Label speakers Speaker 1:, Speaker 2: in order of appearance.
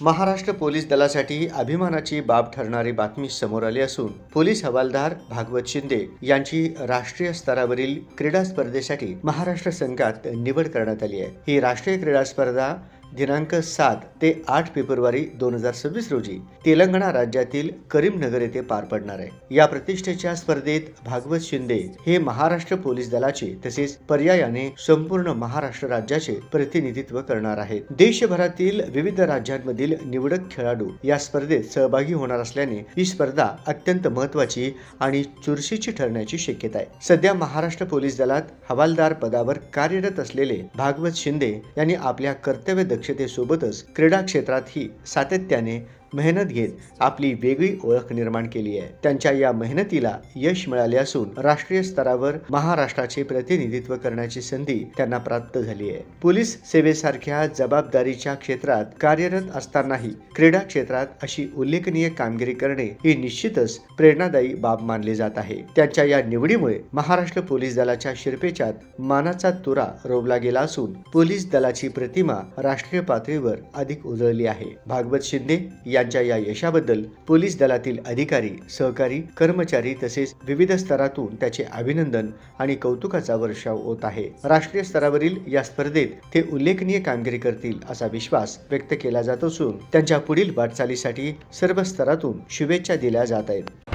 Speaker 1: Maharashtra police दलासाठी अभिमानाची बाब ठरणारी बातमी समोर आली असून पोलीस हवालदार भागवत शिंदे यांची राष्ट्रीय स्तरावरील क्रीडा स्पर्धेसाठी महाराष्ट्र संघात निवड करण्यात आली आहे. ही राष्ट्रीय क्रीडा स्पर्धा दिनांक सात ते आठ फेब्रुवारी दोन हजार सव्वीस रोजी तेलंगणा राज्यातील करीमनगर येथे पार पडणार आहे. या प्रतिष्ठेच्या स्पर्धेत भागवत शिंदे हे महाराष्ट्र पोलीस दलाचे तसेच पर्यायाने संपूर्ण महाराष्ट्र राज्याचे प्रतिनिधित्व करणार आहेत. देशभरातील विविध राज्यांमधील निवडक खेळाडू या स्पर्धेत सहभागी होणार असल्याने ही स्पर्धा अत्यंत महत्वाची आणि चुरशीची ठरण्याची शक्यता आहे. सध्या महाराष्ट्र पोलीस दलात हवालदार पदावर कार्यरत असलेले भागवत शिंदे यांनी आपल्या कर्तव्य दक्षतेसोबतच क्रीडा क्षेत्रातही सातत्याने मेहनत घेत आपली वेगळी ओळख निर्माण केली आहे. त्यांच्या या मेहनतीला यश मिळाले असून राष्ट्रीय स्तरावर महाराष्ट्राचे प्रतिनिधित्व करण्याची संधी त्यांना प्राप्त झाली आहे. पोलीस सेवेसारख्या जबाबदारीच्या क्षेत्रात कार्यरत असतानाही क्रीडा क्षेत्रात अशी उल्लेखनीय कामगिरी करणे ही निश्चितच प्रेरणादायी बाब मानली जात आहे. त्यांच्या या निवडीमुळे महाराष्ट्र पोलीस दलाच्या शिरपेच्यात मानाचा तुरा रोवला गेला असून पोलीस दलाची प्रतिमा राष्ट्रीय पातळीवर अधिक उजळली आहे. भागवत शिंदे यांच्या या यशाबद्दल पोलीस दलातील अधिकारी सहकारी कर्मचारी तसेच विविध स्तरातून त्याचे अभिनंदन आणि कौतुकाचा वर्षाव होत आहे. राष्ट्रीय स्तरावरील या स्पर्धेत ते उल्लेखनीय कामगिरी करतील असा विश्वास व्यक्त केला जात असून त्यांच्या पुढील वाटचालीसाठी सर्व स्तरातून शुभेच्छा दिल्या जात आहेत.